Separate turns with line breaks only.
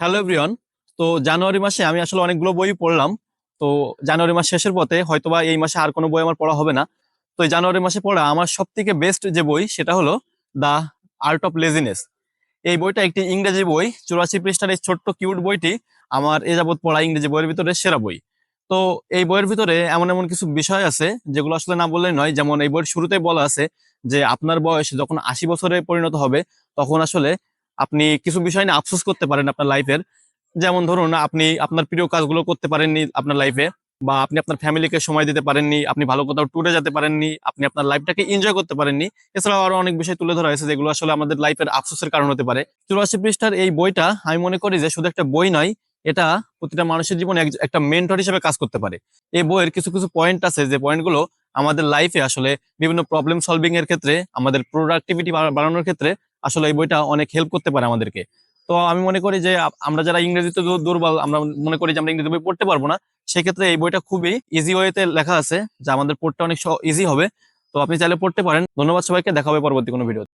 Hello everyone তো জানুয়ারি মাসে আমি আসলে অনেকগুলো বই পড়লাম। তো জানুয়ারি মাস শেষের পথে হয়তোবা এই মাসে আর কোনো বই আমার পড়া হবে না। তো জানুয়ারি মাসে পড়া আমার সব থেকে বেস্ট যে বই, সেটা হলো দ্য আর্ট অফ লেজিনেস এই বইটা একটি ইংরেজি বই। চুরাশি পৃষ্ঠার এই ছোট্ট কিউট বইটি আমার এ যাবৎ পড়া ইংরেজি বইয়ের ভিতরে সেরা বই। তো এই বইয়ের ভিতরে এমন এমন কিছু বিষয় আছে, যেগুলো আসলে না বললেই নয়। যেমন এই বইয়ের শুরুতে বলা আছে যে, আপনার বয়স যখন আশি বছরে পরিণত হবে, তখন আসলে আপনি কিছু বিষয় নিয়ে আফসোস করতে পারেন আপনার লাইফের যেমন ধরুন, আপনি আপনার প্রিয় কাজগুলো করতে পারেননি আপনার লাইফে বা আপনি আপনার ফ্যামিলিকে সময় দিতে পারেননি, আপনি ভালো কোথাও ট্যুরে যেতে পারেননি, আপনি আপনার লাইফটাকে এনজয় করতে পারেননি। এছাড়াও আরও অনেক বিষয় তুলে ধরা হয়েছে যেগুলো আসলে আমাদের লাইফের আফসোসের কারণ হতে পারে। চুরাশি পৃষ্ঠার এই বইটা আমি মনে করি যে শুধু একটা বই নয়, এটা প্রতিটা মানুষের জীবনে এক- একটা মেন্টর হিসেবে কাজ করতে পারে। এই বইয়ের কিছু কিছু পয়েন্ট আছে যে পয়েন্টগুলো আমাদের লাইফে আসলে বিভিন্ন প্রবলেম সলভিং এর ক্ষেত্রে, আমাদের প্রোডাক্টিভিটি বাড়ানোর ক্ষেত্রে আসলে এই বইটা অনেক হেল্প করতে পারে আমাদেরকে। তো আমি মনে করি যে আমরা যারা ইংরেজিতে দুর্বল, আমরা মনে করি যে আমরা ইংরেজি বই পড়তে পারব না। সেক্ষেত্রে এই বইটা খুবই ইজি ওয়েতে লেখা আছে, যা আমাদের পড়তে অনেক ইজি হবে। তো আপনি চাইলে পড়তে পারেন। ধন্যবাদ সবাইকে। দেখা হবে পরবর্তী কোনো ভিডিও